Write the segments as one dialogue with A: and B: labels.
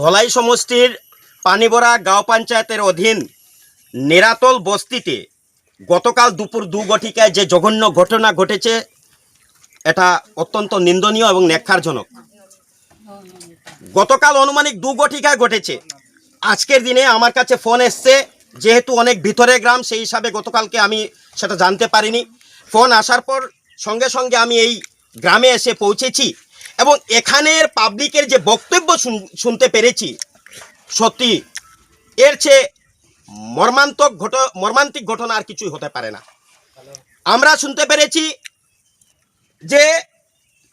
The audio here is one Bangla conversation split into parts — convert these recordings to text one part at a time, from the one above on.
A: ধলাই সমষ্টির পানিবরা গাঁও পঞ্চায়েতের অধীন নেরাতল বস্তিতে গতকাল দুপুর দু গঠিকায় যে জঘন্য ঘটনা ঘটেছে, এটা অত্যন্ত নিন্দনীয় এবং ন্যাক্ষারজনক গতকাল অনুমানিক দু গঠিকায় ঘটেছে। আজকের দিনে আমার কাছে ফোন এসছে, যেহেতু অনেক ভিতরে গ্রাম, সেই হিসাবে গতকালকে আমি সেটা জানতে পারিনি। ফোন আসার পর সঙ্গে সঙ্গে আমি এই গ্রামে এসে পৌঁছেছি। এবং এখানের পাবলিকের যে বক্তব্য শুন- শুনতে পেরেছি, সত্যি, এর চেয়ে মর্মান্তক ঘট, মর্মান্তিক ঘটনা আর কিছুই হতে পারে না। আমরা শুনতে পেরেছি যে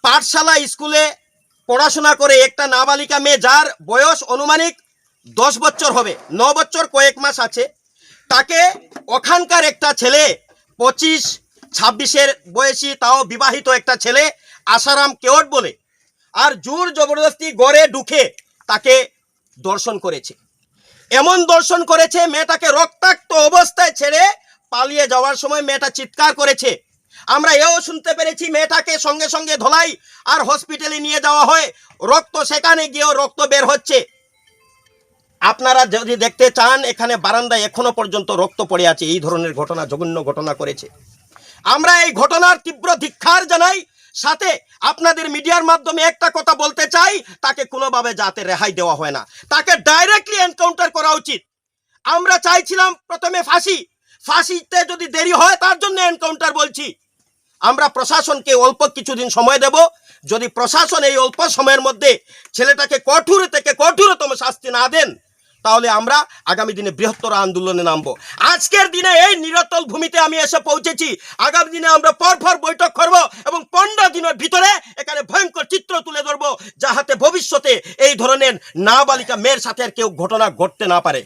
A: পাঠশালা স্কুলে পড়াশোনা করে একটা নাবালিকা মেয়ে যার বয়স অনুমানিক দশ বছর হবে, ন বছর কয়েক মাস আছে, তাকে ওখানকার একটা ছেলে, পঁচিশ, ছাব্বিশের বয়সী, তাও বিবাহিত একটা ছেলে আসারাম কেওট বলে আর জোর জবরদস্তি গড়ে ঢুকে তাকে দর্শন করেছে। এমন দর্শন করেছে, মেয়েটাকে রক্তাক্ত অবস্থায় ছেড়ে পালিয়ে যাওয়ার সময় মেয়েটা চিৎকার করেছে। আমরা এও শুনতে পেরেছি, মেয়েটাকে সঙ্গে সঙ্গে ধলাই আর হসপিটালে নিয়ে যাওয়া হয়। রক্ত সেখানে গিয়েও রক্ত বের হচ্ছে। আপনারা যদি দেখতে চান, এখানে বারান্দায় এখনও পর্যন্ত রক্ত পড়ে আছে। এই ধরনের ঘটনা জঘন্য ঘটনা করেছে। আমরা এই ঘটনার তীব্র ধিক্ষার জানাই। সাথে আপনাদের মিডিয়ার মাধ্যমে একটা কথা বলতে চাই, তাকে কোনোভাবে যাতে রেহাই দেওয়া হয় না। তাকে ডাইরেক্টলি এনকাউন্টার করা উচিত। আমরা চাইছিলাম প্রথমে ফাঁসি। ফাঁসিতে যদি দেরি হয়, তার জন্য এনকাউন্টার বলছি। আমরা প্রশাসনকে অল্প কিছুদিন সময় দেব। যদি প্রশাসন এই অল্প সময়ের মধ্যে ছেলেটাকে কঠোর থেকে কঠোরতম শাস্তি না দেন তাহলে আমরা আগামী দিনে বৃহত্তর আন্দোলনে নামবো। আজকের দিনে এই নিরতল ভূমিতে আমি এসে পৌঁছেছি। আগামী দিনে আমরা পরপর বৈঠক করব এবং পনেরো দিনের ভিতরে এখানে ভয়ঙ্কর চিত্র তুলে ধরবো, যাহাতে ভবিষ্যতে এই ধরনের নাবালিকা মেয়ের সাথে আর কেউ ঘটনা ঘটতে না পারে।